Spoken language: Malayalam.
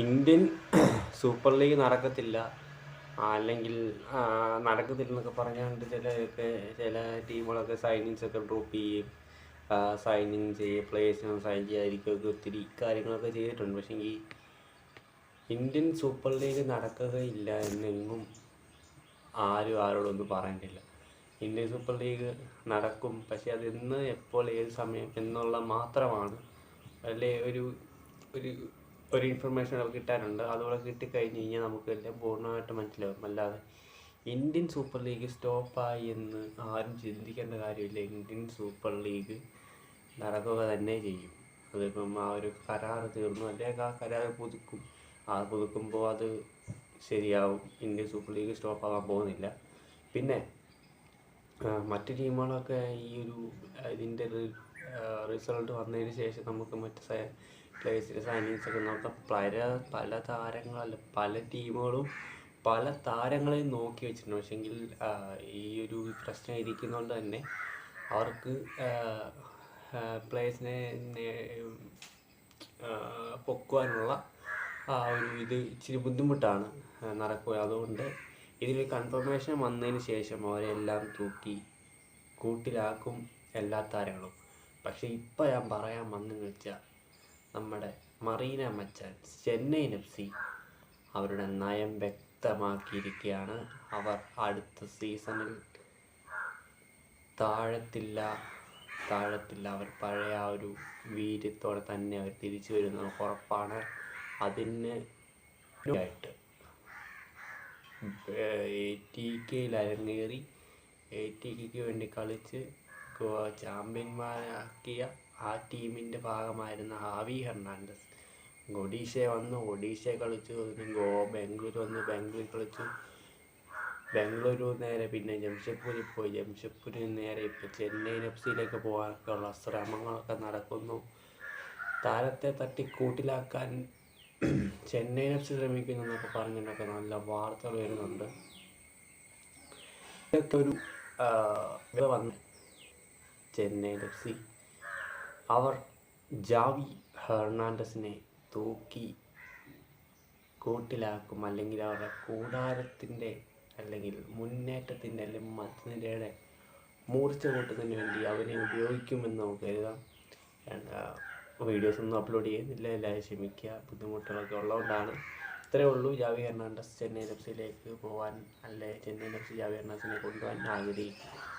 ഇന്ത്യൻ സൂപ്പർ ലീഗ് നടക്കത്തില്ല. അല്ലെങ്കിൽ നടക്കത്തില്ല നടക്കത്തില്ലെന്നൊക്കെ പറഞ്ഞുകൊണ്ട് ചിലരൊക്കെ ചില ടീമുകളൊക്കെ സൈനിങ്സ് ഒക്കെ ഡ്രോപ്പ് ചെയ്യും. സൈനിങ് ചെയ്യുക പ്ലേയേഴ്സിനെ സൈൻ ചെയ്യാതിരിക്കുകയൊക്കെ ഒത്തിരി കാര്യങ്ങളൊക്കെ ചെയ്തിട്ടുണ്ട്. പക്ഷേ ഈ ഇന്ത്യൻ സൂപ്പർ ലീഗ് നടക്കുകയില്ല എന്നെങ്ങും ആരും ആരോടൊന്നും പറഞ്ഞിട്ടില്ല ഇന്ത്യൻ സൂപ്പർ ലീഗ് നടക്കും. പക്ഷേ അത് എപ്പോൾ ഏത് സമയം എന്നുള്ള മാത്രമാണ്. അല്ലെ ഒരു ഒരു ഒരു ഇൻഫർമേഷൻ നമുക്ക് കിട്ടാനുണ്ട്. അതുപോലെ കിട്ടിക്കഴിഞ്ഞ് കഴിഞ്ഞാൽ നമുക്ക് എല്ലാം പൂർണമായിട്ട് മനസ്സിലാവും. അല്ലാതെ ഇന്ത്യൻ സൂപ്പർ ലീഗ് സ്റ്റോപ്പായി എന്ന് ആരും ചിന്തിക്കേണ്ട കാര്യമില്ല. ഇന്ത്യൻ സൂപ്പർ ലീഗ് നടക്കുക തന്നെ ചെയ്യും. അതിപ്പം ആ ഒരു കരാർ തീർന്നു. അല്ലെങ്കിൽ ആ കരാർ പുതുക്കും. ആ പുതുക്കുമ്പോൾ അത് ശരിയാവും. ഇന്ത്യൻ സൂപ്പർ ലീഗ് സ്റ്റോപ്പാകാൻ പോകുന്നില്ല. പിന്നെ മറ്റു ടീമുകളൊക്കെ ഈ ഒരു ഇതിന്റെ റിസൾട്ട് വന്നതിന് ശേഷം നമുക്ക് മറ്റ് പ്ലേയേഴ്സിന്റെ സൈനിങ്സ് ഒക്കെ നോക്കാം പല പല താരങ്ങളല്ല പല ടീമുകളും പല താരങ്ങളെയും നോക്കി വെച്ചിട്ടുണ്ട്. പക്ഷെങ്കിൽ ഈ ഒരു പ്രശ്നം ഇരിക്കുന്നതുകൊണ്ട് തന്നെ അവർക്ക് പ്ലേയേഴ്സിനെ പൊക്കുവാനുള്ള ആ ഒരു ഇത് ഇച്ചിരി ബുദ്ധിമുട്ടാണ് നടക്കുക. അതുകൊണ്ട് ഇതിൽ കൺഫർമേഷൻ വന്നതിന് ശേഷം അവരെല്ലാം തൂക്കി കൂട്ടിലാക്കും എല്ലാ താരങ്ങളും. പക്ഷേ ഇപ്പോൾ ഞാൻ പറയാൻ വന്നെന്ന് വെച്ചാൽ നമ്മുടെ മറീന മച്ചാൻ ചെന്നൈയിൻ എഫ് സി അവരുടെ നയം വ്യക്തമാക്കിയിരിക്കുകയാണ്. അവർ അടുത്ത സീസണിൽ താഴത്തില്ല താഴത്തില്ല. അവർ പഴയ ആ ഒരു വീര്യത്തോടെ തന്നെ അവർ തിരിച്ചു വരുന്നത് ഉറപ്പാണ്. അതിന് ആയിട്ട് ടി കെയിൽ അരങ്ങേറി എ ടി കെക്ക് വേണ്ടി കളിച്ച് ചാമ്പ്യന്മാരാക്കിയ ആ ടീമിന്റെ ഭാഗമായിരുന്ന ഹാവി ഹെർണാണ്ടസ്. ഒഡീഷ വന്ന്. ഒഡീഷയെ കളിച്ചു. പിന്നെ ഗോ ബാംഗ്ലൂർ വന്ന്. ബാംഗ്ലൂർ കളിച്ചു. ബാംഗ്ലൂരു നേരെ പിന്നെ ജംഷഡ്പൂരിൽ പോയി. ജംഷഡ്പൂരിൽ നേരെ ഇപ്പോൾ ചെന്നൈയിൻ എഫ് സിയിലേക്ക് പോകാനൊക്കെയുള്ള ശ്രമങ്ങളൊക്കെ നടക്കുന്നു. താരത്തെ തട്ടിക്കൂട്ടിലാക്കാൻ ചെന്നൈയിൻ എഫ് സി ശ്രമിക്കുന്നു എന്നൊക്കെ പറഞ്ഞിട്ടൊക്കെ നല്ല വാർത്തകൾ വരുന്നുണ്ട്. ഇതൊക്കെ ഒരു വന്ന്. ചെന്നൈയിൻ എഫ് സി അവർ ജാവി ഹെർണാണ്ടസിനെ തൂക്കി കൂട്ടിലാക്കും. അല്ലെങ്കിൽ അവരുടെ കൂടാരത്തിന്റെ അല്ലെങ്കിൽ മുന്നേറ്റത്തിന്റെ അല്ലെങ്കിൽ മധ്യനിരയുടെ മൂർച്ച കൂട്ടുന്നതിന് വേണ്ടി അവനെ ഉപയോഗിക്കുമെന്ന് നമുക്ക് കരുതാം വീഡിയോസ് ഒന്നും അപ്ലോഡ് ചെയ്യുന്നില്ല. എല്ലാവരും ക്ഷമിക്കുക. ബുദ്ധിമുട്ടുകളൊക്കെ ഉള്ളതുകൊണ്ടാണ്. ഇത്രയേ ഉള്ളൂ. ജാവി ഹെർണാണ്ടസ് ചെന്നൈ എഫ് സിയിലേക്ക് പോകാൻ അല്ലെ ചെന്നൈ എഫ് സി ജാവി ഹെർണാണ്ടസിനെ കൊണ്ടുപോകാൻ ആഗ്രഹിക്കും